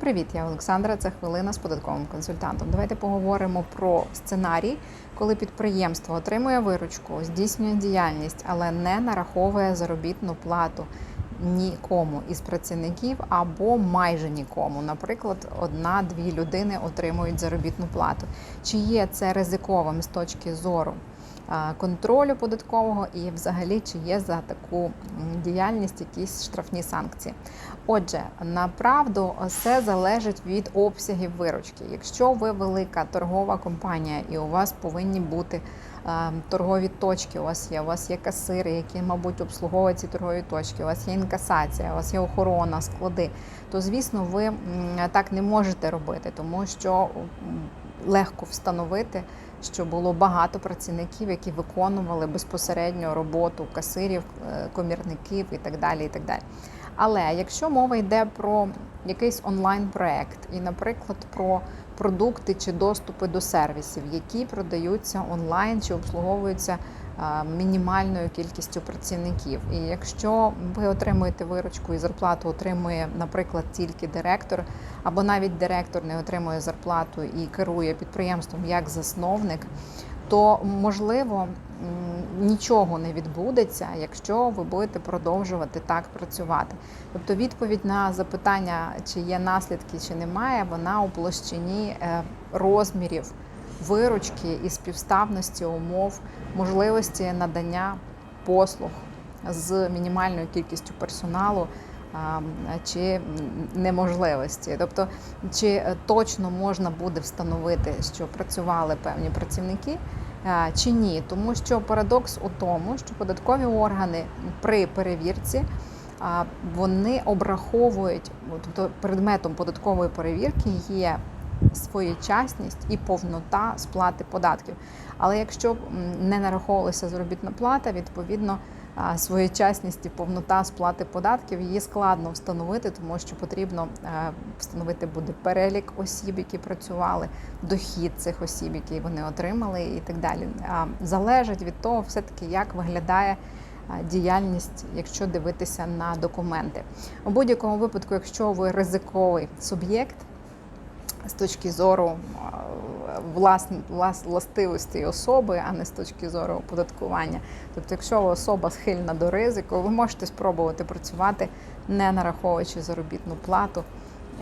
Привіт, я Олександра. Це хвилина з податковим консультантом. Давайте поговоримо про сценарій, коли підприємство отримує виручку, здійснює діяльність, але не нараховує заробітну плату нікому із працівників або майже нікому. Наприклад, одна-дві людини отримують заробітну плату. Чи є це ризиковим з точки зору? Контролю податкового і, взагалі, чи є за таку діяльність якісь штрафні санкції. Отже, направду все залежить від обсягів виручки. Якщо ви велика торгова компанія і у вас повинні бути торгові точки, у вас є, у вас є касири, які, мабуть, обслуговують ці торгові точки, у вас є інкасація, у вас є охорона, склади, то звісно ви так не можете робити, тому що легко встановити. Що було багато працівників, які виконували безпосередньо роботу касирів, е, комірників і так далі. І так далі. Але якщо мова йде про якийсь онлайн-проект, і, наприклад, про продукти чи доступи до сервісів, які продаються онлайн чи обслуговуються мінімальною кількістю працівників. І якщо ви отримуєте виручку і зарплату отримує, наприклад, тільки директор, або навіть директор не отримує зарплату і керує підприємством як засновник, то можливо нічого не відбудеться, якщо ви будете продовжувати так працювати. Тобто відповідь на запитання, чи є наслідки, чи немає, вона у площині е, розмірів виручки і співставності умов, можливості надання послуг з мінімальною кількістю персоналу. Чи неможливості, тобто чи точно можна буде встановити, що працювали певні працівники, чи ні, тому що парадокс у тому, що податкові органи при перевірці вони обраховують, тобто предметом податкової перевірки є своєчасність і повнота сплати податків. Але якщо не нараховувалася заробітна плата, відповідно своєчасність і повнота сплати податків її складно встановити, тому що потрібно е, встановити буде перелік осіб, які працювали, дохід цих осіб, які вони отримали, і так далі. Залежить від того, все таки як виглядає. Діяльність, якщо дивитися на документи, у будь-якому випадку, якщо ви ризиковий суб'єкт, з точки зору а, власн, влас, властивостей особи, а не з точки зору оподаткування. Тобто, якщо ви особа схильна до ризику, ви можете спробувати працювати, не нараховуючи заробітну плату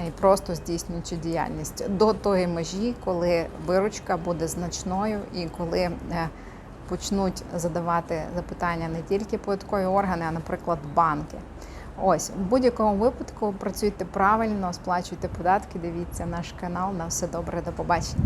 і просто здійснюючи діяльність до тої межі, коли виручка буде значною і коли е, почнуть задавати запитання не тільки податкові органи, а, наприклад, банки. Ось в будь-якому випадку працюйте правильно, сплачуйте податки. Дивіться наш канал. На все добре, до побачення.